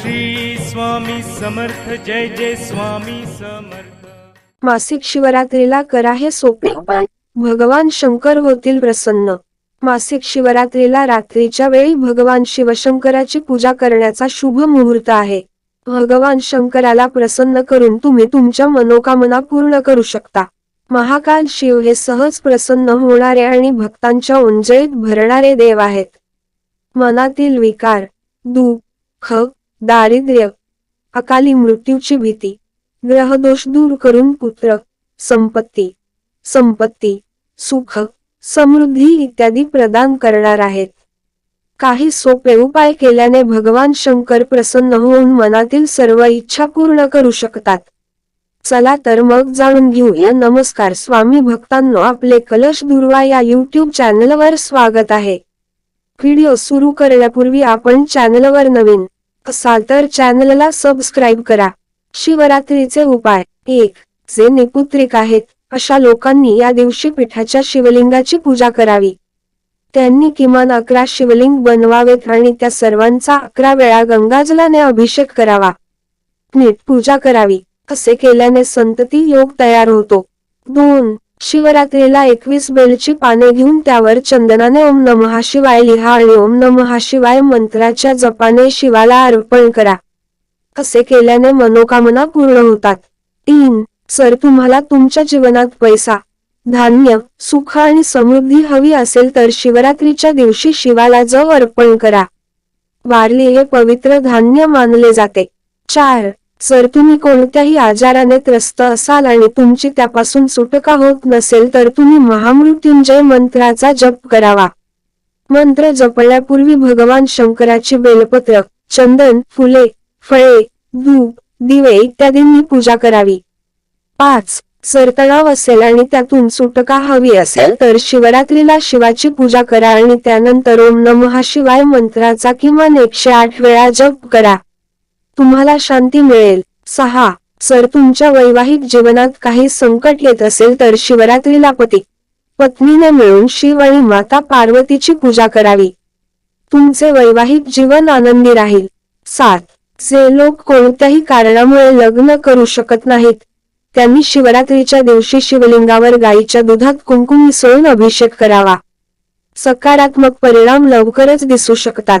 श्री स्वामी समर्थ जय जय स्वामी समर्थ. मासिक शिवरात्रीला करा हे सोपे. भगवान शंकर होतील प्रसन्न. मासिक शिवरात्रीला रात्रीच्या वेळी भगवान शिवशंकराची पूजा करण्याचा शुभ मुहूर्त आहे. भगवान शंकराला प्रसन्न करून तुम्ही तुमच्या मनोकामना पूर्ण करू शकता. महाकाल शिव हे सहज प्रसन्न होणारे आणि भक्तांच्या उंजळीत भरणारे देव आहेत. मनातील विकार दुःख दारिद्र्य अकाली मृत्यूची भीती ग्रहदोष दूर करून पुत्र संपत्ती संपत्ती सुख समृद्धी इत्यादी प्रदान करणार आहेत. काही सोपे उपाय केल्याने भगवान शंकर प्रसन्न होऊन मनातील सर्व इच्छा पूर्ण करू शकतात. चला तर मग जाणून घेऊया. नमस्कार स्वामी भक्तांनो आपले कलश दुर्वा या युट्यूब चॅनलवर स्वागत आहे. व्हिडिओ सुरू करण्यापूर्वी आपण चॅनलवर नवीन असाल तर चॅनलला सबस्क्राईब करा. शिवरात्रीचे उपाय. एक जे निपुत्रिक आहेत अशा लोकांनी या दिवशी पिठाच्या शिवलिंगाची पूजा करावी. त्यांनी किमान अकरा शिवलिंग बनवावेत आणि त्या सर्वांचा अकरा वेळा गंगाजलाने अभिषेक करावा. नीट पूजा करावी. असे केल्याने संतती योग तयार होतो. दोन शिवरात्रीला एकवीस बेलची पाने घेऊन त्यावर चंदनाने ओम नमः शिवाय लिहा आणि ओम नमः शिवाय मंत्राच्या जपाने शिवाला अर्पण करा. असे केल्याने मनोकामना पूर्ण होतात. तीन सर तुम्हाला तुमच्या जीवनात पैसा धान्य सुख आणि समृद्धी हवी असेल तर शिवरात्रीच्या दिवशी शिवाला जव अर्पण करा. वारली हे पवित्र धान्य मानले जाते. चार जर तुम्ही कोणत्याही आजाराने त्रस्त असाल आणि तुमची त्यापासून सुटका होत नसेल तर तुम्ही महामृत्युंजय मंत्राचा जप करावा. मंत्र जपण्यापूर्वी भगवान शंकराची बेलपत्र चंदन फुले फळे धूप दिवे इत्यादींनी पूजा करावी. पाच जर तणाव असेल आणि त्यातून सुटका हवी असेल तर शिवरात्रीला शिवाची पूजा करा आणि त्यानंतर ओम नमः शिवाय मंत्राचा किमान एकशे आठ वेळा जप करा. तुम्हाला शांती मिळेल. सहा. जर तुमच्या वैवाहिक जीवनात काही संकट येत असेल तर शिवरात्रीला पती. पत्नीने मिळून शिव आणि माता पार्वतीची पूजा करावी. तुमचे वैवाहिक जीवन आनंदी राहील. सात. जे लोक कोणत्याही कारणामुळे लग्न करू शकत नाहीत त्यांनी शिवरात्रीच्या दिवशी शिवलिंगावर गायीच्या दुधात कुंकुम मिसळून अभिषेक करावा. सकारात्मक परिणाम लवकरच दिसू शकतात.